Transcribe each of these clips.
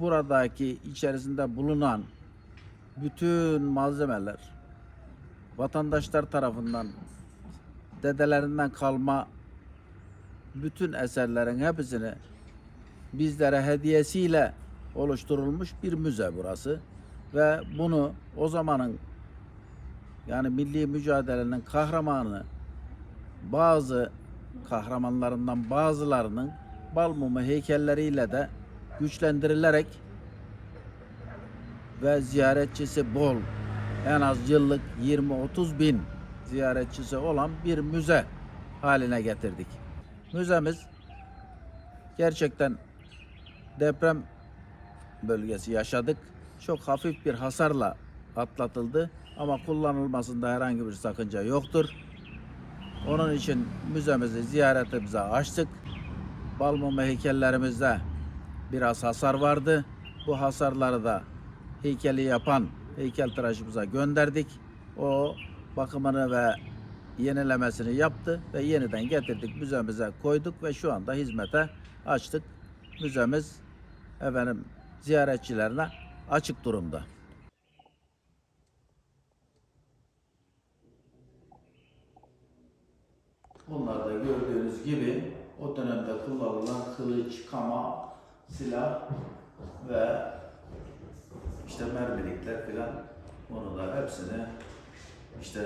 buradaki içerisinde bulunan bütün malzemeler vatandaşlar tarafından dedelerinden kalma bütün eserlerin hepsini bizlere hediyesiyle oluşturulmuş bir müze burası. Ve bunu o zamanın yani milli mücadelenin kahramanı bazı kahramanlarından bazılarının bal mumu heykelleriyle de güçlendirilerek ve ziyaretçisi bol en az yıllık 20-30 bin ziyaretçisi olan bir müze haline getirdik. Müzemiz gerçekten deprem bölgesi yaşadık. Çok hafif bir hasarla atlatıldı ama kullanılmasında herhangi bir sakınca yoktur. Onun için müzemizi ziyaretimize açtık. Balmumu heykellerimizde biraz hasar vardı. Bu hasarları da heykeli yapan heykeltıraşımıza gönderdik. O bakımını ve yenilemesini yaptı ve yeniden getirdik müzemize koyduk ve şu anda hizmete açtık. Müzemiz efendim ziyaretçilerine açık durumda. Bunlar da gördüğünüz gibi o dönemde kullanılan kılıç, kama, silah ve işte mermilikler filan da hepsini işte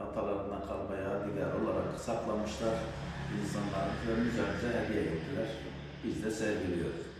atalarından kalmaya yadigar olarak saklamışlar insanlar ve müzemize hediye ettiler. Biz de sergiliyoruz.